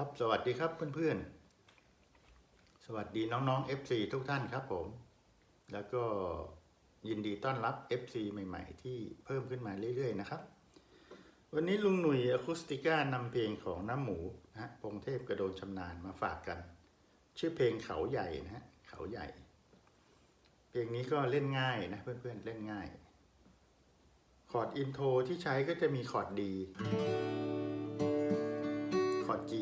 ครับสวัสดีครับเพื่อนๆ สวัสดีน้องๆ FC ทุกท่านครับผม แล้วก็ยินดีต้อนรับ FC ใหม่ๆ ที่เพิ่มขึ้นมาเรื่อยๆนะครับ วันนี้ลุงหนุ่ยอะคูสติก้านำเพลงของน้ำหมูนะฮะพงเทพกระโดนชำนาญมาฝากกัน ชื่อเพลงเขาใหญ่นะฮะเขาใหญ่ เพลงนี้ก็เล่นง่ายนะเพื่อนๆเล่นง่าย คอร์ดอินโทรที่ใช้ก็จะมีคอร์ดดี ด G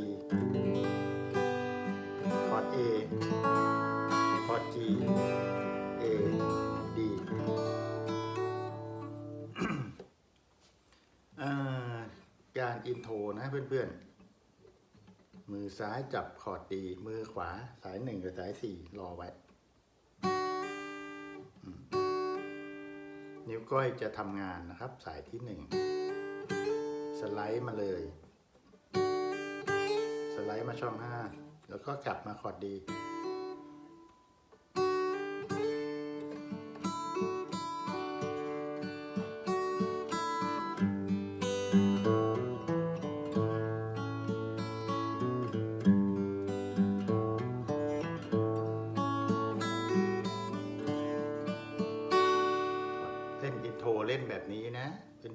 คอร์ด A คอร์ด G A D เอ่อการอินโทรนะเพื่อนๆ มือซ้ายจับคอร์ดดีมือขวาสายหนึ่งกับสายสี่รอไว้ นิ้วก้อยจะทำงานนะครับ สายที่หนึ่งสไลด์มาเลย ไลด์มาช่อง 5 แล้วก็กลับมาคอร์ดดี เล่นอินโทรเล่นแบบนี้นะ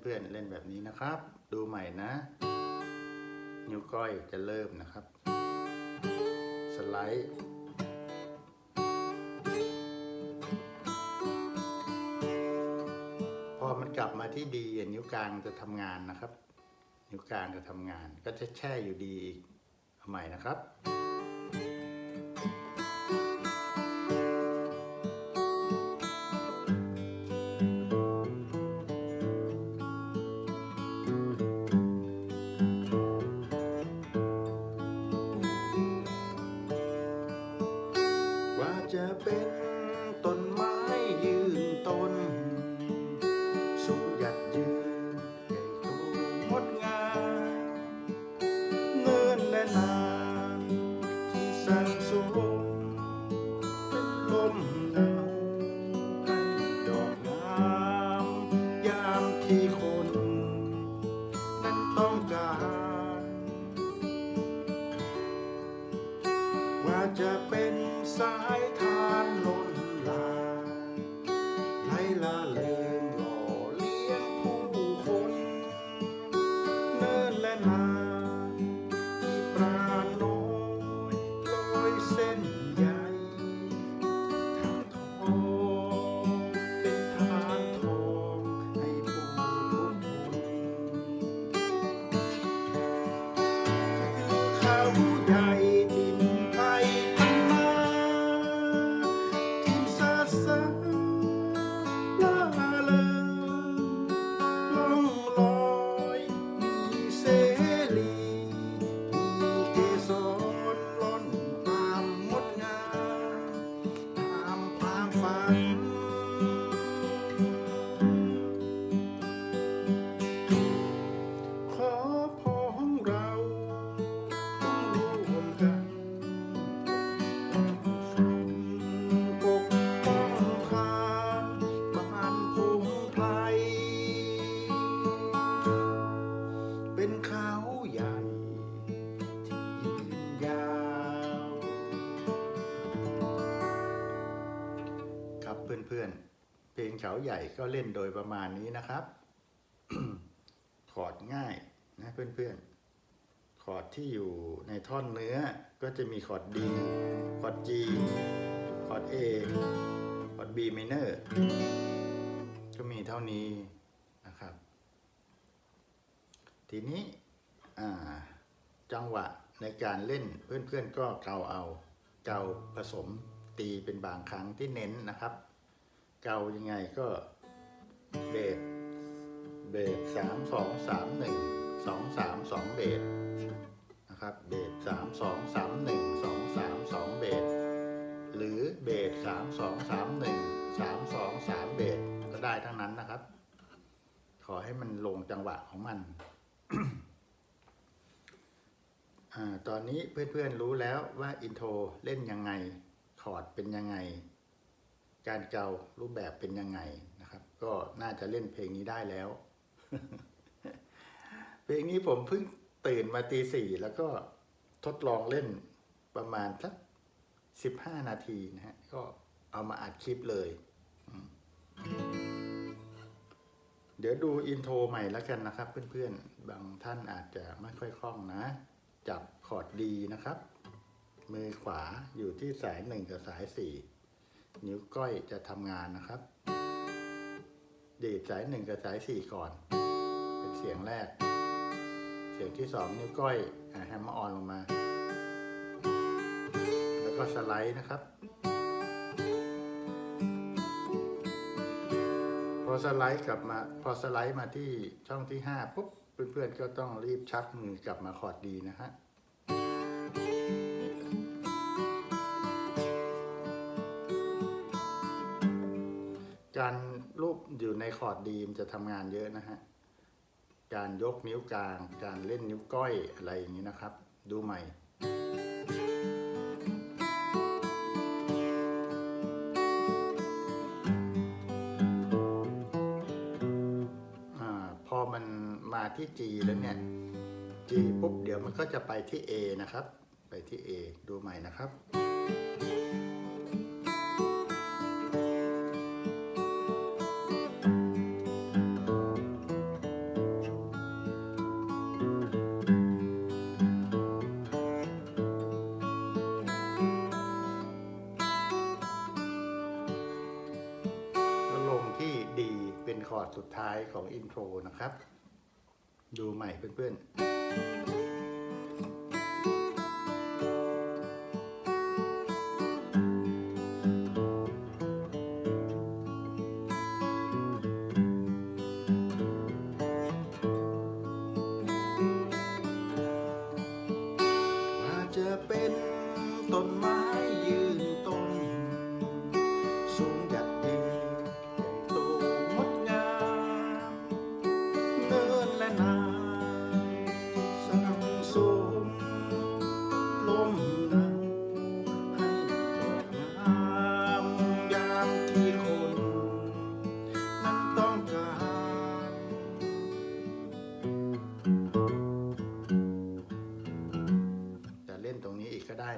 เพื่อนๆเล่นแบบนี้นะครับ ดูใหม่นะ นิ้วก้อยจะเริ่มนะครับ สไลด์พอมันกลับมาที่ดีนิ้วกลางจะทำงานนะครับ นิ้วกลางจะทำงาน ก็จะแช่อยู่ดีอีกเอาใหม่นะครับ ใหญ่ก็เล่นโดยประมาณนี้นะครับคอร์ดง่ายนะเพื่อนๆคอร์ดที่อยู่ในท่อนเนื้อก็จะมีคอร์ด D คอร์ด G คอร์ด A คอร์ด B minor ก็มีเท่านี้นะครับ ทีนี้จังหวะในการเล่นเพื่อนๆก็เกาเอาเกาผสมตีเป็นบางครั้งที่เน้นนะครับ เกายังไงก็เบสเบสสามสองสามหนึ่งสองสามสองเบสนะครับเบสสามสองสามหนึ่งสองสามสองเบสหรือเบสสามสองสามหนึ่งสามสองสามเบสก็ได้ทั้งนั้นนะครับ ขอให้มันลงจังหวะของมันอาตอนนี้เพื่อนๆรู้แล้วว่าอินโทรเล่นยังไง คอร์ดเป็นยังไง การเการูปแบบเป็นยังไงนะครับ ก็น่าจะเล่นเพลงนี้ได้แล้ว เพลงนี้ผมเพิ่งตื่นมาตีสี่แล้วก็ทดลองเล่นประมาณสักสิบห้านาทีนะฮะ ก็เอามาอัดคลิปเลย เดี๋ยวดูอินโทรใหม่แล้วกันนะครับ เพื่อนๆ บางท่านอาจจะไม่ค่อยคล่องนะ จับคอร์ดดีนะครับ มือขวาอยู่ที่สายหนึ่งกับสายสี่ นิ้วก้อยจะทำงานนะครับ ดีดสายหนึ่งกับสายสี่ก่อน เป็นเสียงแรก เสียงที่สองนิ้วก้อยแฮมเมอร์ออนลงมา แล้วก็สไลด์นะครับพอสไลด์กลับมาพอสไลด์มาที่ช่องที่ห้าปุ๊บ เพื่อนๆ ก็ต้องรีบชักมือกลับมาคอร์ดดีนะฮะ รูปอยู่ในคอร์ดดีมจะทำงานเยอะนะฮะ การยกนิ้วกลาง การเล่นนิ้วก้อยอะไรอย่างนี้นะครับ ดูใหม่พอมันมาที่ G แล้วเนี่ย G ปุ๊บเดี๋ยวมันก็จะไปที่ A นะครับ ไปที่ A ดูใหม่นะครับ อร์ดสุดท้ายของอินโทรนะครับ ดูใหม่เพื่อนๆ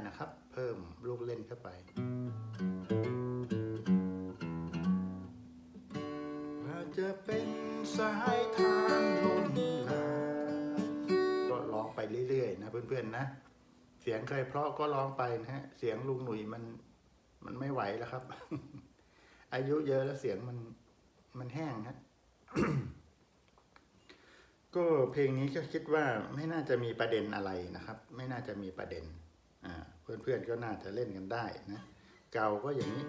นะครับ เพิ่มลูกเล่นเข้าไปว่าจะเป็นสายทานลมลาก็ร้องไปเรื่อยๆนะเพื่อนๆนะ เสียงใครเพราะก็ร้องไปนะฮะ เสียงลุงหนุ่ยมันมันไม่ไหวแล้วครับ อายุเยอะแล้วเสียงมันมันแห้งฮะก็เพลงนี้ก็คิดว่าไม่น่าจะมีประเด็นอะไรนะครับ ไม่น่าจะมีประเด็นอ่า เพื่อนๆก็น่าจะเล่นกันได้นะ เกาก็อย่างนี้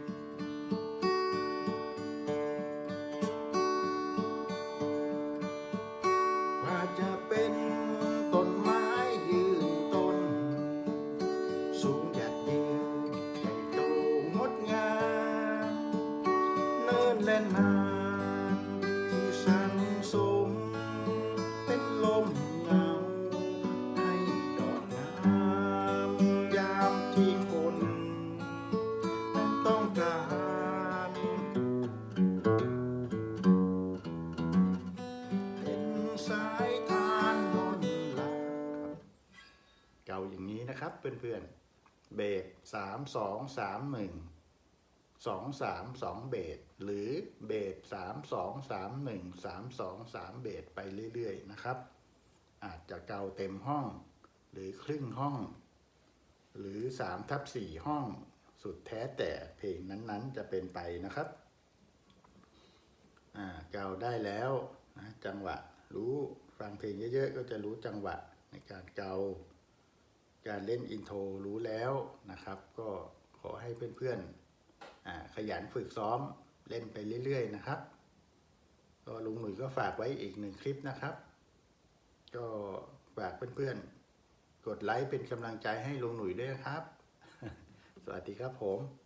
ายทานนนลาครับ เก่าอย่างนี้นะครับเพื่อนๆ เบสสามสองสามหนึ่งสองสามสองเบสหรือเบสสามสองสามหนึ่งสามสองสามเบสไปเรื่อยๆนะครับ อาจจะเกาเต็มห้อง หรือครึ่งห้อง หรือสามทับสี่ห้อง สุดแท้แต่เพลงนั้นๆจะเป็นไปนะครับอ่าเกาได้แล้วนะจังหวะรู้ ฟังเพลงเยอะๆ ก็จะรู้จังหวะในการเกา การเล่นอินโทรรู้แล้วนะครับ ก็ขอให้เพื่อนๆขยันฝึกซ้อมเล่นไปเรื่อย ๆ นะครับ ก็ลุงหนุ่ยก็ฝากไว้อีกหนึ่งคลิปนะครับ ก็ฝากเพื่อนๆ กดไลค์เป็นกำลังใจให้ลุงหนุ่ยด้วยครับ สวัสดีครับผม